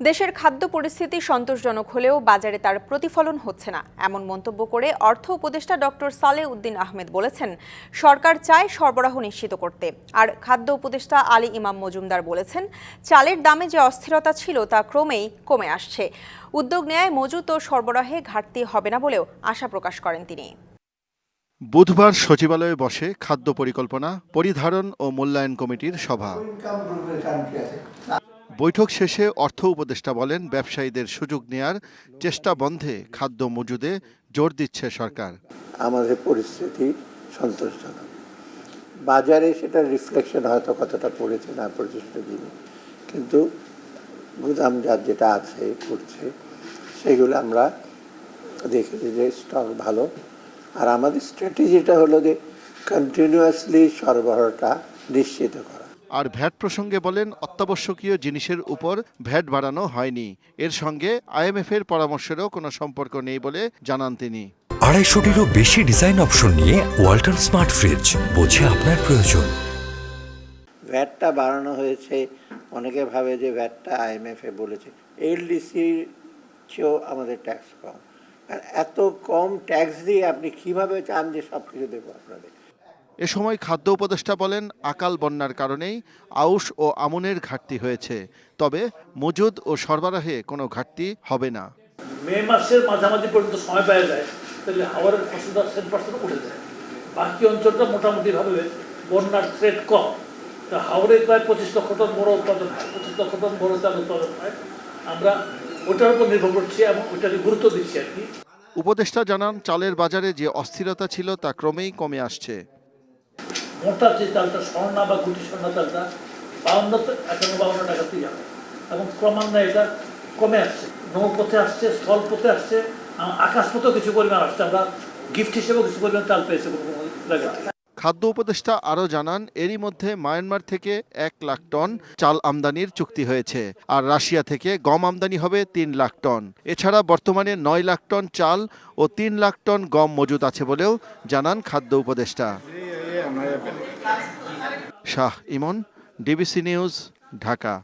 দেশের খাদ্য পরিস্থিতি সন্তোষজনক হলেও বাজারে তার প্রতিফলন হচ্ছে না। এমন মন্তব্য করে অর্থ উপদেষ্টা ডক্টর সালে উদ্দিন আহমেদ বলেছেন, সরকার চায় সরবরাহ নিশ্চিত করতে। আর খাদ্য উপদেষ্টা আলী ইমাম মজুমদার বলেছেন, চালের দামে যে অস্থিরতা ছিল তা ক্রমেই কমে আসছে। উদ্যোগ নেয় মজুত ও সরবরাহে ঘাটতি হবে না বলেও আশা প্রকাশ করেন তিনি। বুধবার সচিবালয়ে বসে খাদ্য পরিকল্পনা, পরিধারণ ও মূল্যায়ন কমিটির সভা। বৈঠক শেষে অর্থ উপদেষ্টা বলেন, ব্যবসায়ীদের সুযোগ নেয়ার চেষ্টা বন্ধে খাদ্য মজুদে জোর দিচ্ছে সরকার। আমাদের পরিস্থিতি সন্তোষজনক। বাজারে সেটা রিফ্লেকশন হয়তো কতটা পড়েছে না সেটা জানি। কিন্তু গুদামজাত যেটা আছে, করছে, সেগুলো আমরা দেখেছি যে স্টক ভালো। আর আমাদের স্ট্র্যাটেজিটা হলো যে কন্টিনিউয়াসলি সরবরাহটা নিশ্চিত করা। আর ভ্যাট প্রসঙ্গে বলেন অত্যাবশ্যকীয় জিনিসের উপর ভ্যাট বাড়ানো হয়নি। এর সঙ্গে আইএমএফ এর পরামর্শেরও কোনো সম্পর্ক নেই বলে জানান তিনি। আড়াইশোটিরও বেশি ডিজাইন অপশন নিয়ে ওয়াল্টন স্মার্ট ফ্রিজ বোঝে আপনার প্রয়োজন। ভ্যাটটা বাড়ানো হয়েছে অনেকে ভাবে যে ভ্যাটটা আইএমএফে বলেছে। এলডিসির চেয়েও আমাদের ট্যাক্স কম। আর এত কম ট্যাক্স দিয়ে আপনি কীভাবে চান যে সব কিছু দেবো আপনাদের? এ সময় খাদ্য উপদেষ্টা বলেন আকাল বন্যার কারণেই আউশ ও আমনের ঘাটতি হয়েছে। তবে মজুদ ও সরবরাহে কোনো ঘাটতি হবে না। মে মাসের মাঝামাঝি পর্যন্ত সময় পাওয়া যায় তাহলে হাওয়ারের ফসলটা সেন পার্সেন্ট উঠে যায়। বাকি অঞ্চলটা মোটামুটিভাবে বন্যার থ্রেট কম। তা হাওড়ে প্রায় পঁচিশ লক্ষ টন বড় উৎপাদন হয়। পঁচিশ লক্ষ টন বড় চাল উৎপাদন হয়। আমরা ওটার উপর নির্ভর করছি এবং ওইটাকে গুরুত্ব দিচ্ছি আর কি। উপদেষ্টা জানান চালের বাজারে যে অস্থিরতা ছিল তা ক্রমেই কমে আসছে। মোটা যে চালটা স্বর্ণা বা গুটি স্বর্ণা চালটা বাউন্ন একান্ন বাউন্ন টাকাতেই যাবে। এবং ক্রমান্বয়ে এটা কমে আসছে, নৌপথে আসছে, স্থলপথে আসছে আকাশপথেও কিছু পরিমাণ আসছে। আমরা গিফট হিসেবেও কিছু পরিমাণ চাল পেয়েছি খাদ্য উপদেষ্টা আরও জানান, এরই মধ্যে মায়ানমার থেকে এক লাখ টন চাল আমদানির চুক্তি হয়েছে, আর রাশিয়া থেকে গম আমদানি হবে তিন লাখ টন। এছাড়া বর্তমানে নয় লাখ টন চাল ও তিন লাখ টন গম মজুদ আছে বলেও জানান খাদ্য উপদেষ্টা। Shah Imon DBC news Dhaka.